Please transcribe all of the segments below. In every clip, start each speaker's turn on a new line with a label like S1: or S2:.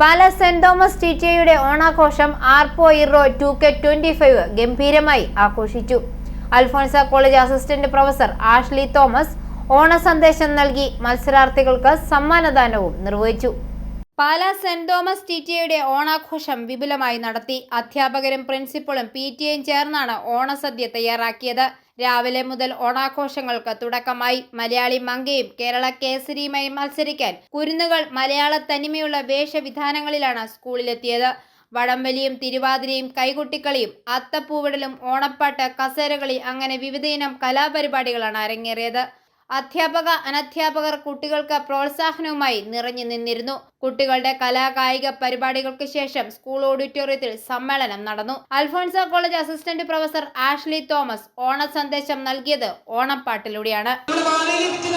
S1: പാല saint Thomas ടീച്ചയുടെ ഓണാഘോഷം ആർപ്പോ ഇറോ ടു കെ ട്വന്റി ഫൈവ് ഗംഭീരമായി ആഘോഷിച്ചു. Alphonsa college assistant professor Ashley Thomas ഓണ സന്ദേശം നൽകി മത്സരാർത്ഥികൾക്ക് സമ്മാനദാനവും നിർവഹിച്ചു. Pala saint Thomas T T എയുടെ ഓണാഘോഷം വിപുലമായി നടത്തി. അധ്യാപകരും പ്രിൻസിപ്പളും പി ടി എയും ചേർന്നാണ് ഓണസദ്യ തയ്യാറാക്കിയത്. രാവിലെ മുതൽ ഓണാഘോഷങ്ങൾക്ക് തുടക്കമായി. മലയാളി മങ്കയും കേരള കേസരിയുമായി മത്സരിക്കാൻ കുരുന്നുകൾ മലയാള തനിമയുള്ള വേഷവിധാനങ്ങളിലാണ് സ്കൂളിലെത്തിയത്. വടംവലിയും തിരുവാതിരയും കൈകൊട്ടിക്കളിയും അത്തപ്പൂവിടലും ഓണപ്പാട്ട് കസേരകളി അങ്ങനെ വിവിധയിനം കലാപരിപാടികളാണ് അരങ്ങേറിയത്. അധ്യാപക അനധ്യാപകർ കുട്ടികൾക്ക് പ്രോത്സാഹനവുമായി നിറഞ്ഞു നിന്നിരുന്നു. കുട്ടികളുടെ കലാകായിക പരിപാടികൾക്ക് ശേഷം സ്കൂൾ ഓഡിറ്റോറിയത്തിൽ സമ്മേളനം നടന്നു. Alphonsa college assistant professor Ashley Thomas ഓണ സന്ദേശം നൽകിയത് ഓണപ്പാട്ടിലൂടെയാണ്.
S2: നമ്മുടെ മാവേലിയെ പറ്റി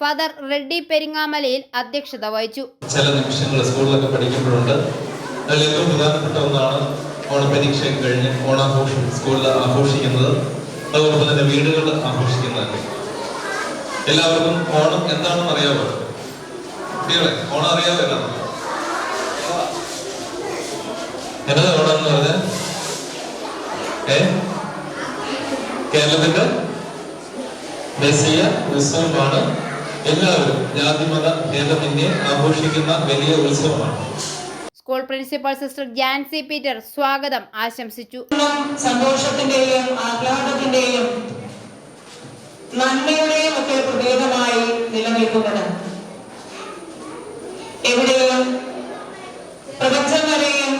S1: ഫാദർ റെഡ്ഡി പെരിങ്ങാമലയിൽ അധ്യക്ഷത വഹിച്ചു.
S3: ചില നിമിഷങ്ങൾ സ്കൂളിലൊക്കെ പഠിക്കുമ്പോഴുണ്ട്. അതിൽ ഏറ്റവും പ്രധാനപ്പെട്ട ഒന്നാണ് ഓണപരീക്ഷ കഴിഞ്ഞ് ഓണാഘോഷം സ്കൂളിൽ ആഘോഷിക്കുന്നത്. അതോടൊപ്പം തന്നെ വീടുകളിൽ ആഘോഷിക്കുന്നത് എല്ലാവർക്കും ഓണം എന്താണെന്ന് അറിയാമോ കുട്ടികളെ ഓണം അറിയാമോ എന്താ എന്നതാ ഓണം എന്ന് പറഞ്ഞാൽ ഏ? കേരളത്തിന്റെ ദേശീയ ഉത്സവമാണ്. എല്ലാവരും ജാതിമത ഭേദമന്യേ ആഘോഷിക്കുന്ന വലിയ ഉത്സവമാണ്.
S1: School principal sister Jancy Peter സ്വാഗതം ആശംസിച്ചു.
S2: സന്തോഷത്തിന്റെയും ആഹ്ലാദത്തിന്റെയും നന്മയുടെയും ഒക്കെ പ്രതീകമായി നിലനിൽക്കുന്നത് എവിടെയും പ്രപഞ്ചം വരെയും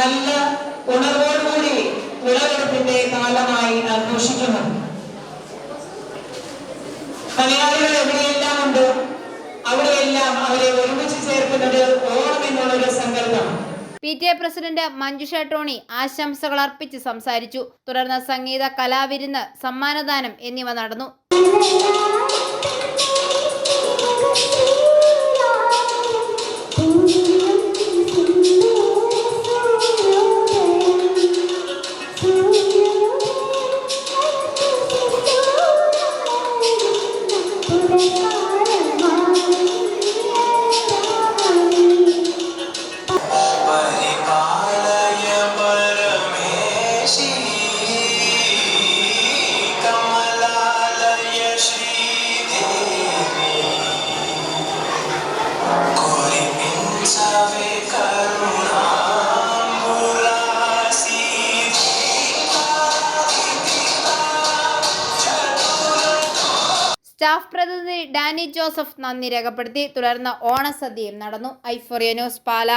S2: നല്ല ഉണർവോടുകൂടി വിളവെടുപ്പിന്റെ കാലമായി ആഘോഷിക്കുന്നു. അവിടെയെല്ലാം അവരെ ഒരുമിച്ച് ചേർക്കുന്നത് ഓണം എന്നുള്ളൊരു സങ്കല്പം.
S1: P T A president Manjusha Tony ആശംസകൾ അർപ്പിച്ച് സംസാരിച്ചു. തുടർന്ന് സംഗീത കലാവിരുന്ന് സമ്മാനദാനം എന്നിവ നടന്നു. സ്റ്റാഫ് പ്രതിനിധി ഡാനി ജോസഫ് നന്ദി രേഖപ്പെടുത്തി. തുടർന്ന് ഓണസദ്യയും നടന്നു. ഐഫോറിയ ന്യൂസ് പാല.